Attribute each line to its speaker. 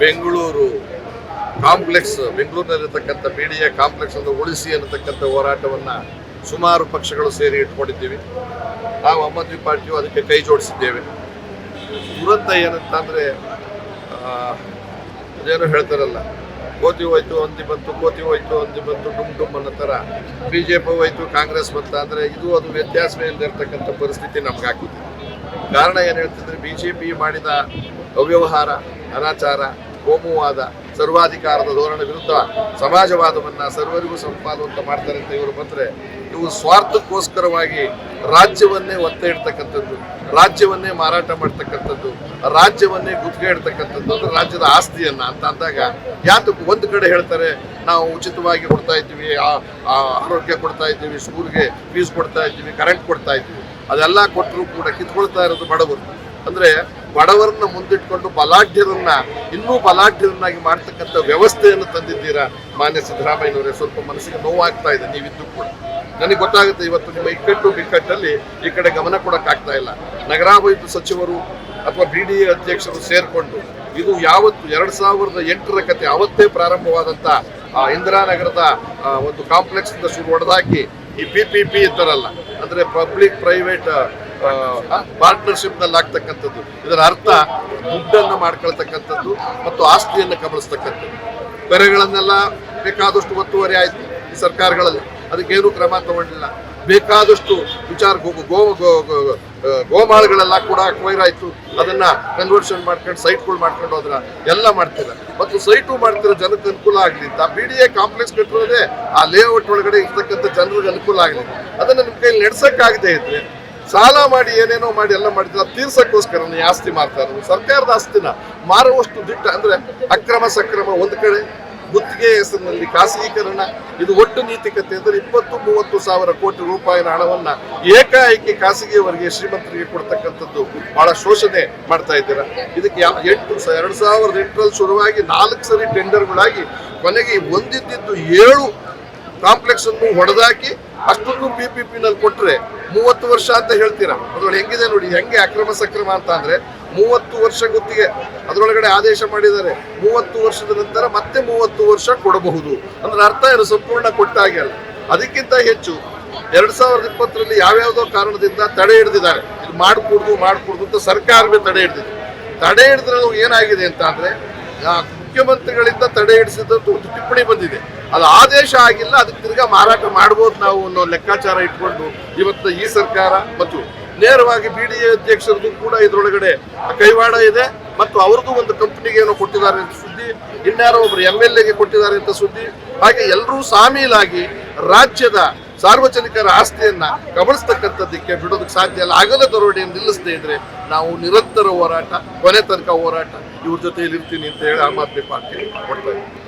Speaker 1: Bengaluru complex ಬೆಂಗಳೂರಿನಲ್ಲಿರ್ತಕ್ಕಂಥ B D A complex ಅನ್ನು ಉಳಿಸಿ ಅನ್ನತಕ್ಕಂಥ ಹೋರಾಟವನ್ನು ಸುಮಾರು ಪಕ್ಷಗಳು ಸೇರಿ ಇಟ್ಕೊಂಡಿದ್ದೀವಿ. ನಾವು ಅಮ್ಮದ್ವಿ ಪಾರ್ಟಿಯು ಅದಕ್ಕೆ ಕೈ ಜೋಡಿಸಿದ್ದೇವೆ. ದುರಂತ ಏನಂತಂದ್ರೆ ಅದೇನೋ ಹೇಳ್ತಾರಲ್ಲ, ಕೋತಿ ಹೋಯ್ತು ಅಂದಿ ಬಂತು, ಕೋತಿ ಹೋಯ್ತು ಅಂದಿ ಬಂತು, ಡುಮ್ ಡುಮ್ ಅನ್ನೋ ಥರ. ಬಿ ಜೆ ಪಿ ಹೋಯ್ತು, ಕಾಂಗ್ರೆಸ್ ಬಂತ ಅಂದರೆ ಇದು ಅದು ವ್ಯತ್ಯಾಸವೇ ಇಲ್ಲದಿರ್ತಕ್ಕಂಥ ಪರಿಸ್ಥಿತಿ ನಮ್ಗೆ ಹಾಕಿದೆ ಕಾರಣ ಏನು ಹೇಳ್ತಿದ್ರೆ ಬಿ ಜೆ ಪಿ ಮಾಡಿದ ಅವ್ಯವಹಾರ, ಅನಾಚಾರ, ಕೋಮುವಾದ, ಸರ್ವಾಧಿಕಾರದ ಧೋರಣೆ ವಿರುದ್ಧ ಸಮಾಜವಾದವನ್ನ ಸರ್ವರಿಗೂ ಸಂಪಾದವಂತ ಮಾಡ್ತಾರೆ ಅಂತ ಇವರು ಬಂದ್ರೆ, ಇವು ಸ್ವಾರ್ಥಕ್ಕೋಸ್ಕರವಾಗಿ ರಾಜ್ಯವನ್ನೇ ಒತ್ತೆ ಇಡ್ತಕ್ಕಂಥದ್ದು, ರಾಜ್ಯವನ್ನೇ ಮಾರಾಟ ಮಾಡ್ತಕ್ಕಂಥದ್ದು, ರಾಜ್ಯವನ್ನೇ ಗುತ್ತಿಗೆ ಇಡ್ತಕ್ಕಂಥದ್ದು ಅಂದ್ರೆ ರಾಜ್ಯದ ಆಸ್ತಿಯನ್ನ ಅಂತ ಅಂದಾಗ ಯಾತಕ್ಕೂ ಒಂದು ಕಡೆ ಹೇಳ್ತಾರೆ, ನಾವು ಉಚಿತವಾಗಿ ಕೊಡ್ತಾ ಇದ್ದೀವಿ ಆರೋಗ್ಯ ಕೊಡ್ತಾ ಇದ್ದೀವಿ ಸ್ಕೂಲ್ಗೆ ಫೀಸ್ ಕೊಡ್ತಾ ಇದ್ದೀವಿ ಕರೆಂಟ್ ಕೊಡ್ತಾ ಇದ್ದೀವಿ. ಅದೆಲ್ಲ ಕೊಟ್ಟರು ಕೂಡ ಕಿತ್ಕೊಳ್ತಾ ಇರೋದು ಬಡವರು. ಅಂದ್ರೆ ಬಡವರನ್ನ ಮುಂದಿಟ್ಕೊಂಡು ಬಲಾಢ್ಯರನ್ನ, ಇನ್ನೂ ಬಲಾಢ್ಯರನ್ನಾಗಿ ಮಾಡ್ತಕ್ಕಂಥ ವ್ಯವಸ್ಥೆಯನ್ನು ತಂದಿದ್ದೀರಾ? ಮಾನ್ಯ ಸಿದ್ದರಾಮಯ್ಯನವರೇ, ಸ್ವಲ್ಪ ಮನಸ್ಸಿಗೆ ನೋವಾಗ್ತಾ ಇದೆ, ನೀವಿದ್ದು ಕೂಡ. ನನಗೆ ಗೊತ್ತಾಗುತ್ತೆ ಇವತ್ತು ನಿಮ್ಮ ಇಕ್ಕಟ್ಟು ಬಿಕ್ಕಟ್ಟಲ್ಲಿ ಈ ಕಡೆ ಗಮನ ಕೊಡೋಕ್ಕಾಗ್ತಾ ಇಲ್ಲ. ನಗರಾಭಿವೃದ್ಧಿ ಸಚಿವರು ಅಥವಾ ಬಿ ಡಿ ಎ ಅಧ್ಯಕ್ಷರು ಸೇರಿಕೊಂಡು ಇದು ಯಾವತ್ತು ಎರಡು ಸಾವಿರದ ಎಂಟರ ಕತೆ ಅವತ್ತೇ ಪ್ರಾರಂಭವಾದಂಥ ಆ, ಇಂದಿರಾನಗರದ ಒಂದು ಕಾಂಪ್ಲೆಕ್ಸ್ ಇಂದ ಶುರು ಹೊಡೆದಾಕಿ ಈ ಪಿ ಪಿ ಪಿ ಇದ್ದಾರಲ್ಲ ಅಂದರೆ ಪಬ್ಲಿಕ್ ಪ್ರೈವೇಟ್ ಪಾರ್ಟ್ನರ್ಶಿಪ್ನಲ್ಲಿ ಆಗ್ತಕ್ಕಂಥದ್ದು. ಇದರ ಅರ್ಥ ದುಡ್ಡನ್ನು ಮಾಡ್ಕೊಳ್ತಕ್ಕಂಥದ್ದು ಮತ್ತು ಆಸ್ತಿಯನ್ನು ಕಬಳಿಸ್ತಕ್ಕಂಥದ್ದು. ಬೆರೆಗಳನ್ನೆಲ್ಲ ಬೇಕಾದಷ್ಟು ಒತ್ತುವರಿ ಆಯ್ತು ಈ ಸರ್ಕಾರಗಳಲ್ಲಿ. ಅದಕ್ಕೇನು ಕ್ರಮ ತಗೊಂಡಿಲ್ಲ. ಬೇಕಾದಷ್ಟು ವಿಚಾರ ಗೋ ಗೋ ಗೋಮಾಳಗಳೆಲ್ಲ ಕೂಡ ಅಕ್ವೈರ್ ಆಯ್ತು ಅದನ್ನ ಕನ್ವರ್ಷನ್ ಮಾಡ್ಕೊಂಡು ಸೈಟ್ಗಳು ಮಾಡ್ಕೊಂಡು ಹೋದ್ರ ಎಲ್ಲ ಮಾಡ್ತೀರ ಮತ್ತು ಸೈಟು ಮಾಡ್ತಿರೋ ಜನಕ್ಕೆ ಅನುಕೂಲ ಆಗ್ಲಿ ಅಂತ ಬಿ ಡಿ ಎ ಕಾಂಪ್ಲೆಕ್ಸ್ ಕಟ್ಟಿರೋದೇ ಆ ಲೇಔಟ್ ಒಳಗಡೆ ಇರ್ತಕ್ಕಂಥ ಜನರಿಗೆ ಅನುಕೂಲ ಆಗಲಿ ಅದನ್ನ ನಿಮ್ ಕೈಯಲ್ಲಿ ನಡೆಸೋಕ್ಕಾಗದೇ ಇದ್ರೆ ಸಾಲ ಮಾಡಿ ಏನೇನೋ ಮಾಡಿ ಎಲ್ಲ ಮಾಡಿದ್ರೆ ತೀರ್ಸಕ್ಕೋಸ್ಕರ ಆಸ್ತಿ ಮಾರ್ತಾ ಇರೋದು. ಸರ್ಕಾರದ ಆಸ್ತಿನ ಮಾರುವಷ್ಟು ದಿಟ್ಟ ಅಂದ್ರೆ ಅಕ್ರಮ ಸಕ್ರಮ ಒಂದ್ ಕಡೆ ಗುತ್ತಿಗೆ ಹೆಸರಿನಲ್ಲಿ ಖಾಸಗೀಕರಣ, ಇದು ಒಟ್ಟು ನೀತಿಕತೆ ಅಂದ್ರೆ ಇಪ್ಪತ್ತು ಮೂವತ್ತು ಸಾವಿರ ಕೋಟಿ ರೂಪಾಯಿನ ಹಣವನ್ನ ಏಕಾಏಕಿ ಖಾಸಗಿಯವರಿಗೆ ಶ್ರೀಮಂತರಿಗೆ ಕೊಡ್ತಕ್ಕಂಥದ್ದು ಬಹಳ ಶೋಷಣೆ ಮಾಡ್ತಾ ಇದ್ದೀರಾ. ಇದಕ್ಕೆ ಎಂಟು ಎರಡ್ ಸಾವಿರದ ಎಂಟರಲ್ಲಿ ಶುರುವಾಗಿ ನಾಲ್ಕು ಸರಿ ಟೆಂಡರ್ಗಳಾಗಿ ಕೊನೆಗೆ ಒಂದಿದ್ದು ಏಳು ಕಾಂಪ್ಲೆಕ್ಸ್ ಅನ್ನು ಹೊಡೆದಾಕಿ ಅಷ್ಟೊಂದು ಪಿ ಪಿ ಪಿ ನಲ್ಲಿ ಕೊಟ್ರೆ ಮೂವತ್ತು ವರ್ಷ ಅಂತ ಹೇಳ್ತೀರಾ? ಅದ್ರೊಳಗೆ ಹೆಂಗಿದೆ ನೋಡಿ, ಹೆಂಗೆ ಅಕ್ರಮ ಸಕ್ರಮ ಅಂತ ಅಂದ್ರೆ ಮೂವತ್ತು ವರ್ಷ ಗುತ್ತಿಗೆ. ಅದರೊಳಗಡೆ ಆದೇಶ ಮಾಡಿದ್ದಾರೆ, ಮೂವತ್ತು ವರ್ಷದ ನಂತರ ಮತ್ತೆ ಮೂವತ್ತು ವರ್ಷ ಕೊಡಬಹುದು. ಅಂದ್ರೆ ಅರ್ಥ ಏನು? ಸಂಪೂರ್ಣ ಕೊಟ್ಟಾಗೆ ಅಲ್ಲ. ಅದಕ್ಕಿಂತ ಹೆಚ್ಚು, ಎರಡ್ ಸಾವಿರದ ಇಪ್ಪತ್ತರಲ್ಲಿ ಯಾವ್ಯಾವುದೋ ಕಾರಣದಿಂದ ತಡೆ ಹಿಡಿದಿದ್ದಾರೆ. ಇದು ಮಾಡಿಕೊಡ್ದು ಮಾಡಿಕೊಡ್ದು ಅಂತ ಸರ್ಕಾರವೇ ತಡೆ ಹಿಡಿದಿದೆ. ತಡೆ ಹಿಡಿದ್ರೆ ಏನಾಗಿದೆ ಅಂತ ಅಂದ್ರೆ ಮುಖ್ಯಮಂತ್ರಿಗಳಿಂದ ತಡೆ ಹಿಡಿಸಿದಂತ ಒಂದು ಟಿಪ್ಪಣಿ ಬಂದಿದೆ. ಅದು ಆದೇಶ ಆಗಿಲ್ಲ, ಅದಕ್ಕೆ ತಿರ್ಗಾ ಮಾರಾಟ ಮಾಡ್ಬೋದು ನಾವು ಅನ್ನೋ ಲೆಕ್ಕಾಚಾರ ಇಟ್ಕೊಂಡು ಇವತ್ತು ಈ ಸರ್ಕಾರ ಮತ್ತು ನೇರವಾಗಿ ಬಿ ಡಿ ಎ ಅಧ್ಯಕ್ಷರದ್ದು ಕೂಡ ಇದರೊಳಗಡೆ ಕೈವಾಡ ಇದೆ. ಮತ್ತು ಅವ್ರದ್ದು ಒಂದು ಕಂಪ್ನಿಗೆ ಏನೋ ಕೊಟ್ಟಿದ್ದಾರೆ ಅಂತ ಸುದ್ದಿ, ಇನ್ಯಾರೋ ಒಬ್ರು ಎಂ ಎಲ್ ಎಗೆ ಕೊಟ್ಟಿದ್ದಾರೆ ಅಂತ ಸುದ್ದಿ. ಹಾಗೆ ಎಲ್ಲರೂ ಸಾಮೀಲಾಗಿ ರಾಜ್ಯದ ಸಾರ್ವಜನಿಕರ ಆಸ್ತಿಯನ್ನ ಕಬಳಿಸ್ತಕ್ಕಂಥದ್ದಕ್ಕೆ ಬಿಡೋದಕ್ಕೆ ಸಾಧ್ಯ ಇಲ್ಲ. ಅಗಲ ದರೋಡೆಯನ್ನು ನಿಲ್ಲಿಸದೇ ಇದ್ರೆ ನಾವು ನಿರಂತರ ಹೋರಾಟ, ಕೊನೆ ತನಕ ಹೋರಾಟ ಇವ್ರ ಜೊತೆಯಲ್ಲಿ ಇರ್ತೀನಿ ಅಂತ ಹೇಳಿ ಆಮ್ ಆದ್ಮಿ ಪಾರ್ಟಿ ಕೊಡ್ತಾ ಇದ್ದೀವಿ